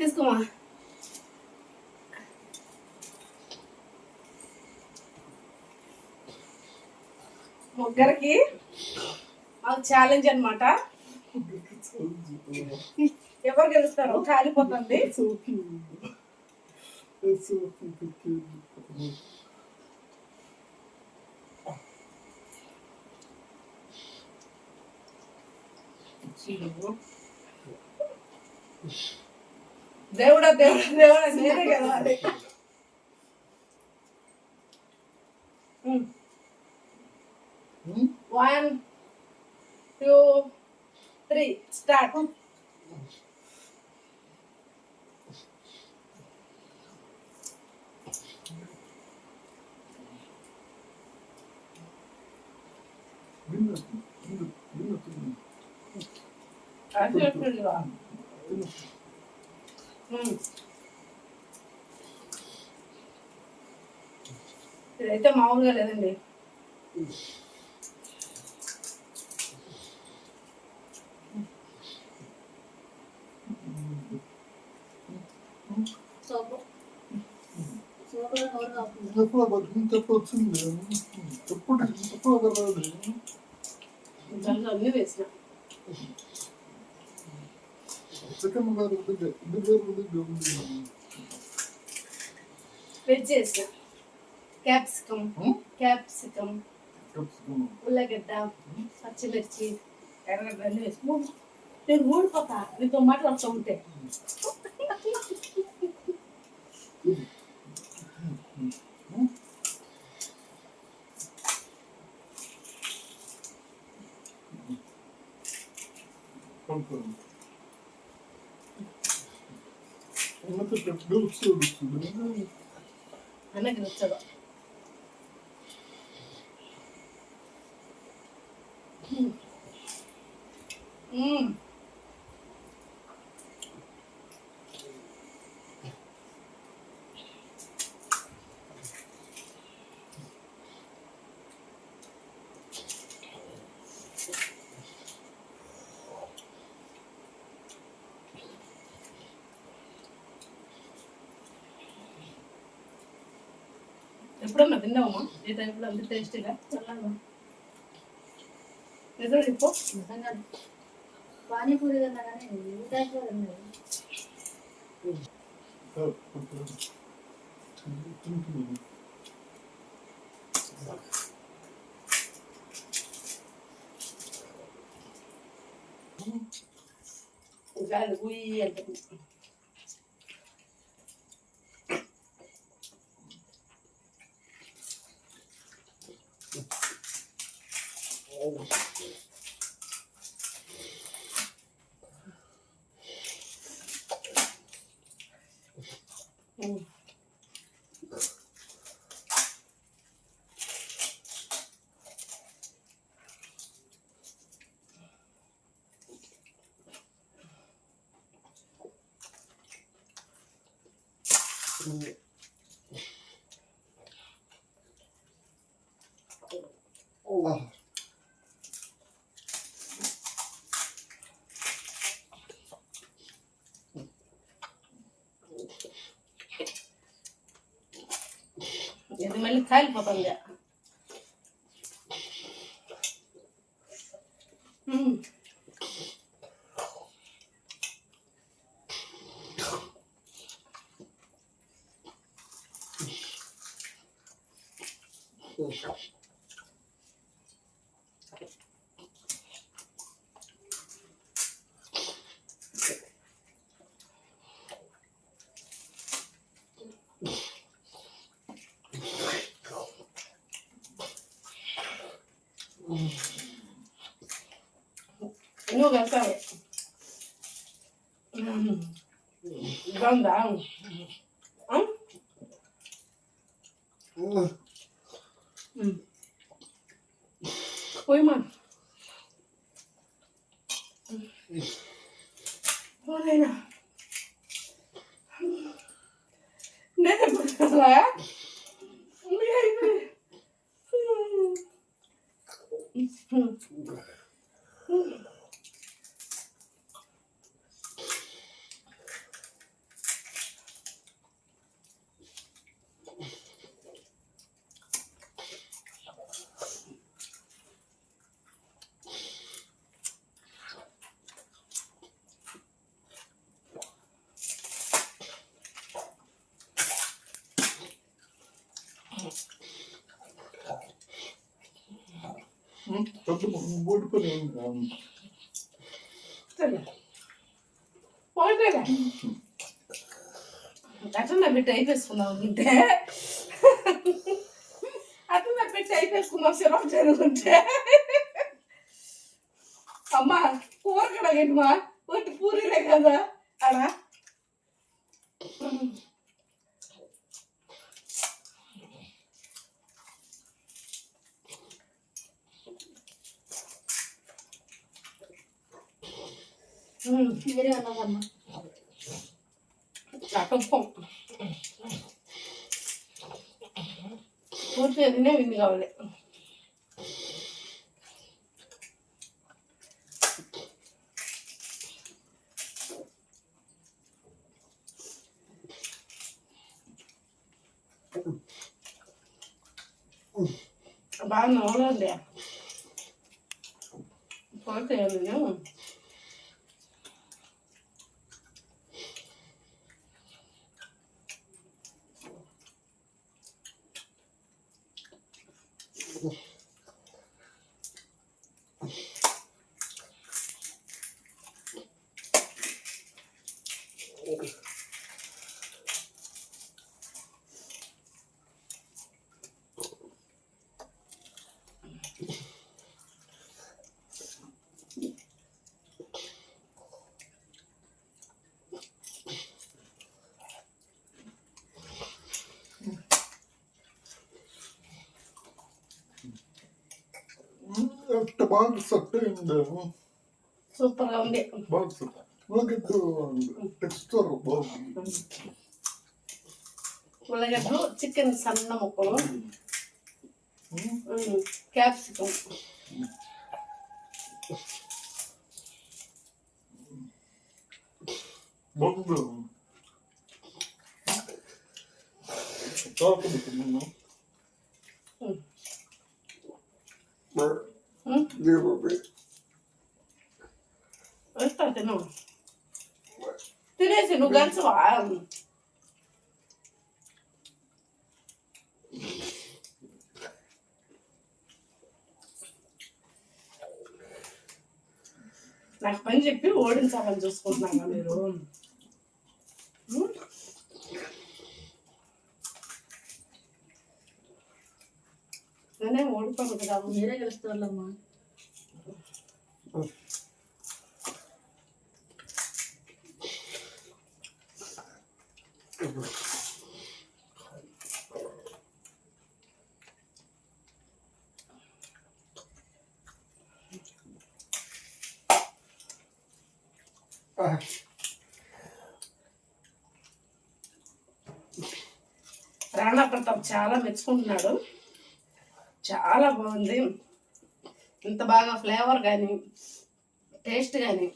తీసుకోమా? ముగ్గురికి మాకు ఛాలెంజ్ అనమాట ఎవరు గెలుస్తారు కాలిపోతుంది. దేవుడా దేవుడా దేవుడా నేనే గెలవాలి వన్ టూ త్రీ స్టార్ట్ ఇదైతే మామూలుగా లేదండి సోపు నోరు కాపుతుంది ఎప్పుడు బతుకుని చెప్పొచ్చింది ఎప్పుడు ఎప్పుడు రాదు దాంట్లో అన్ని వేసిన. చికెన్ గారు దగ్గర వెజ్ వేసిన క్యాప్సికమ్ క్యాప్సికమ్ ఉల్లగడ్డ పచ్చిమిర్చి ఎర్రగడ్డ అన్ని వేసి మూడు నేను ఊడిపోతా నీతో మాట్లాడుతూ ఉంటే అన్నకి నచ్చదు మ్మ్. ఎప్పుడన్నా తిన్నావమ్మా? ఈ టైంలో అంత టేస్టీగా నిజం చెప్పు. నిజంగా పానీపూరి తిన్నా కానీ ఈ టైప్లో తిన్నది గాలి ఉయ్యి అంటే ఇది మళ్ళీ కాలిపోతుంది మ్మ్. నువ్వు వెళ్తావు బాగుందా ఆ? మ్మ్. పోయమా పోనైనా నేను ఎప్పుడు పెద్ద ఓడిపోయి సరే పోయిపోయినా అట్లా పెట్టి అయిపోసుకుందాం ఉంటే. అట్లా పెట్టి అయిపోసుకుందాం సిరప్ జరుగుంటే. అమ్మా కూర కడగండిమా ఒట్టి పూరీలే కదా. అడా ഇവർ വന്ന പറഞ്ഞു ചട്ടപ്പം കുറച്ച് എന്നെ പിന്നെ കവൽ Vai não, André. Pode ter. Box சட்டை இந்த சூப்பராக ఉంది பாக்ஸ் உலகத்து டெக்ஸ்டர் ಉಳ್ಳಾಗಡ್ಡು ಚಿಕನ್ ಸಣ್ಣ ಮಕ್ಕಳು ಕ್ಯಾಪ್ಸಿಕಮ್ ಬಂದು ಹಾಕಬೇಕು వేస్తా తిను తినేసి నువ్వు గంచవా నాకు పని చెప్పి ఓడించాలని చూసుకుంటున్నాగా మీరు ఉం? నేనే ఓడిపోను మీరే గెలుస్తారులమ్మా రాణా ప్రతాప్ చాలా మెచ్చుకుంటున్నాడు. చాలా బాగుంది. ఇంత బాగా ఫ్లేవర్ కానీ టేస్ట్ కానీ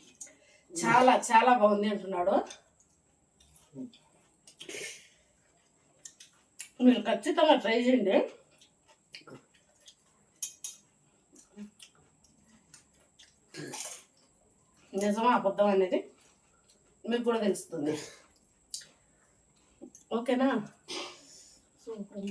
చాలా చాలా బాగుంది అంటున్నాడు. మీరు ఖచ్చితంగా ట్రై చేయండి. నిజమా అబద్ధం అనేది మీకు కూడా తెలుస్తుంది. ఓకేనా? సూపర్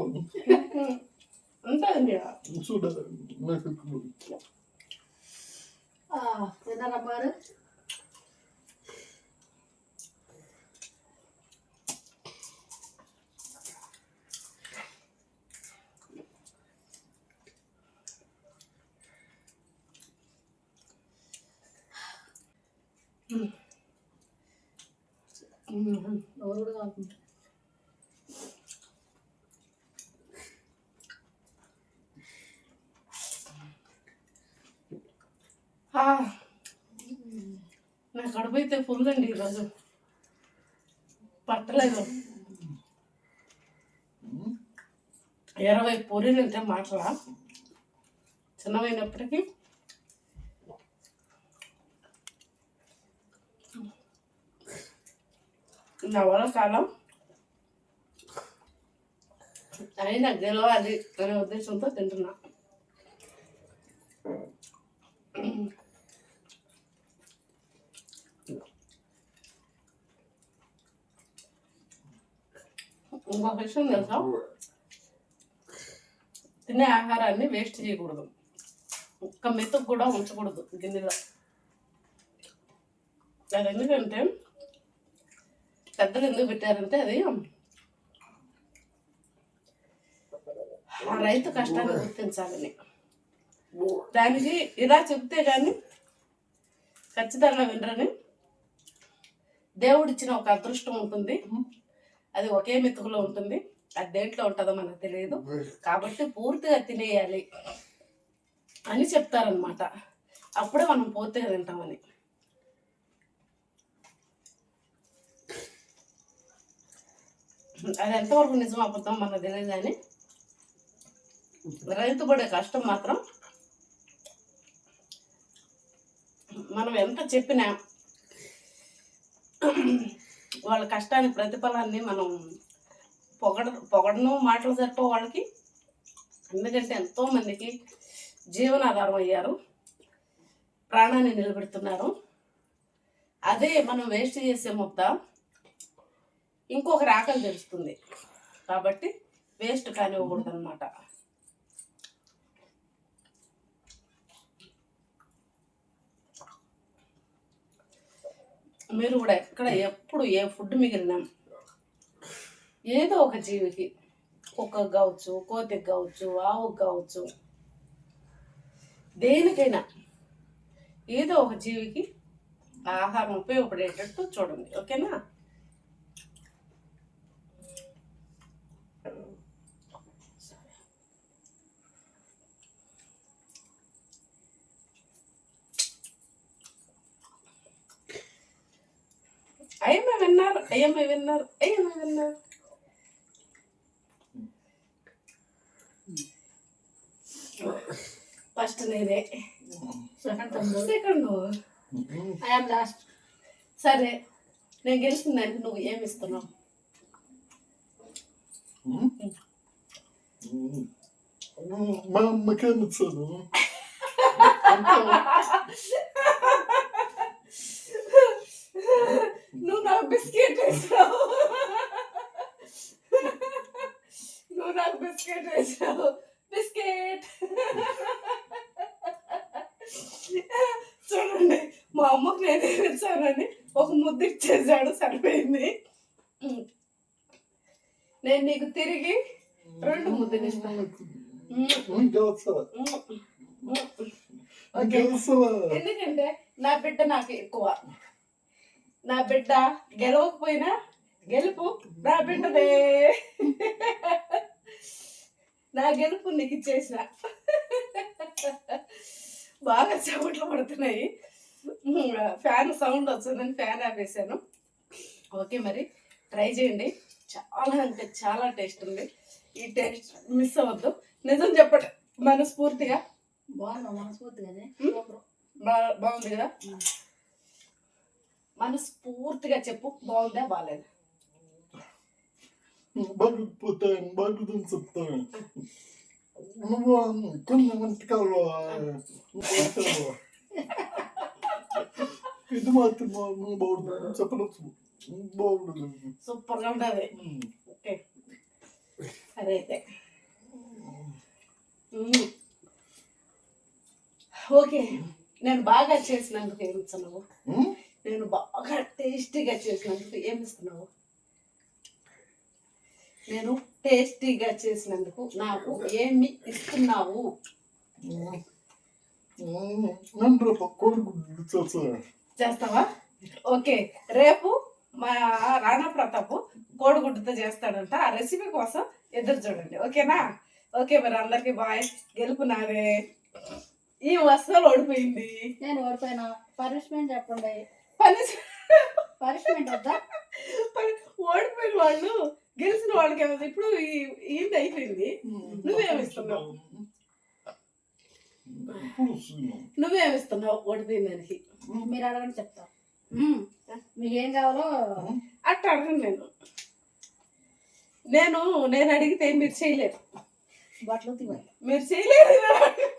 ఉంది ప్లేట్ వద్దు నిజం ఎన్నో నువ్వు వస్తారు ఉంటుంది చూడ నాకు తిన్నారమ్మ గారు నోరు నా కడుపు అయితే ఫుల్ అండి ఈరోజు. పట్టలేదు. ఇరవై పూరీలు అంటే మాటలా? చిన్నమైనప్పటికీ నా కాలం? అయినా గెలవాలి అనే ఉద్దేశంతో తింటున్నా. ఇంకొక విషయం తెలుసా తినే ఆహారాన్ని వేస్ట్ చేయకూడదు. ఒక్క మెతుకు కూడా ఉంచకూడదు గిన్నెలో. అది ఎందుకంటే పెద్దలు ఎందుకు పెట్టారంటే అది ఆ రైతు కష్టాన్ని గుర్తించాలని దానికి ఇలా చెప్తే కానీ ఖచ్చితంగా వినరని దేవుడిచ్చిన ఒక అదృష్టం ఉంటుంది. అది ఒకే మెతుకులో ఉంటుంది. అది దేంట్లో ఉంటుందో మనకు తెలియదు. కాబట్టి పూర్తిగా తినేయాలి అని చెప్తారనమాట అప్పుడే మనం పూర్తిగా తింటామని అది ఎంతవరకు నిజం అబద్ధం మనకు తెలియదు కానీ రైతు పడే కష్టం మాత్రం మనం ఎంత చెప్పినా వాళ్ళ కష్టానికి ప్రతిఫలాన్ని మనం పొగడ పొగడను మాటలు సరిపో వాళ్ళకి. ఎందుకంటే ఎంతోమందికి జీవనాధారం అయ్యారు. ప్రాణాన్ని నిలబెడుతున్నారు. అదే మనం వేస్ట్ చేసే ముద్ద ఇంకొక ఆకలి తెలుస్తుంది. కాబట్టి వేస్ట్ కానివ్వకూడదు అనమాట మీరు కూడా ఎక్కడ ఎప్పుడు ఏ ఫుడ్ మిగిలినా ఏదో ఒక జీవికి కుక్కకు కావచ్చు కోతికి కావచ్చు ఆవుకు కావచ్చు దేనికైనా ఏదో ఒక జీవికి ఆహారం ఉపయోగపడేటట్టు చూడండి ఓకేనా? విన్నారు అయ్యమ్మ విన్నారు అయ్యమ్మ విన్నారు ఫస్ట్ నేనే సెకండ్ తమ్ముడు సెకండ్ ఐఎమ్ లాస్ట్ సరే నేను గెలిచిందానికి నువ్వు ఏమి ఇస్తున్నావు మా అమ్మకే నచ్చాను నువ్వు నాకు బిస్కెట్ వేసావు. నువ్వు నాకు బిస్కెట్ వేసావు. బిస్కెట్ చూడండి మా అమ్మకు నేనేం ఇచ్చానని ఒక ముద్ద ఇచ్చేసాడు సరిపోయింది. నేను నీకు తిరిగి రెండు ముద్దలు ఇస్తాను ఎందుకంటే నా బిడ్డ నాకు ఎక్కువ. నా బిడ్డ గెలవకపోయినా గెలుపు నా బిడ్డదే. నా గెలుపు నీకు ఇచ్చేసిన. బాగా చెమట్లు పడుతున్నాయి. ఫ్యాన్ సౌండ్ వస్తుందని ఫ్యాన్ ఆపేసాను ఓకే మరి ట్రై చేయండి. చాలా అంటే చాలా టేస్ట్ ఉంది. ఈ టేస్ట్ మిస్ అవ్వద్దు. నిజం చెప్పండి మనస్ఫూర్తిగా. బాగున్నా మనస్ఫూర్తిగానే బాగుంది కదా? మనస్ఫూర్తిగా చెప్పు బాగుందా బాగాలేదు? బాగుపోతే బాగుందని చెప్తాను. నువ్వు కొన్ని వంటకాలు వంటలు. ఇది మాత్రం నువ్వు బాగుంటుంది. చెప్పవచ్చు బాగుంటుంది సూపర్గా ఉండదు ఓకే. సరే అయితే. ఓకే. నేను బాగా చేసినందుకు ఏమి ఇస్తున్నావు నేను బాగా టేస్టీగా చేసినందుకు ఏమి ఇస్తున్నావు నేను టేస్టీగా చేసినందుకు నాకు ఏమి ఇస్తున్నావు? చేస్తావా? ఓకే రేపు మా రాణా ప్రతాప్ కోడిగుడ్డుతో చేస్తాడంట. ఆ రెసిపీ కోసం ఎదురు చూడండి. ఓకేనా? ఓకే మరి అందరికి బాయ్. గెలుపునారే ఈ వస్తువులు ఓడిపోయింది. నేను ఓడిపోయినా. పనిష్మెంట్ చెప్పండి. పనిష్మెంట్ వద్దా? పని- ఓడిపోయిన వాళ్ళు గెలిచిన వాళ్ళకి ఏమో ఇప్పుడు ఈయన అయిపోయింది. నువ్వేమిస్తున్నావు? నువ్వేమిస్తున్నావు? ఓడిపోయిన దానికి మీరు అడగండి చెప్తా. మీకు ఏం కావాలో అట్ట అడగను నేను. నేను నేను అడిగితే మీరు చేయలేరు. బట్టలు తీవాలి మీరు చేయలేరు.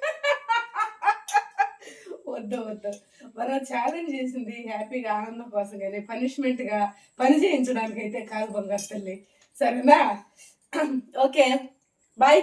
వద్దు వద్దు. మనం ఛాలెంజ్ చేసింది హ్యాపీగా ఆనందం కోసం కానీ పనిష్మెంట్గా పని చేయించడానికి అయితే కాదు బంగారు తల్లి. సరేనా? ఓకే. బాయ్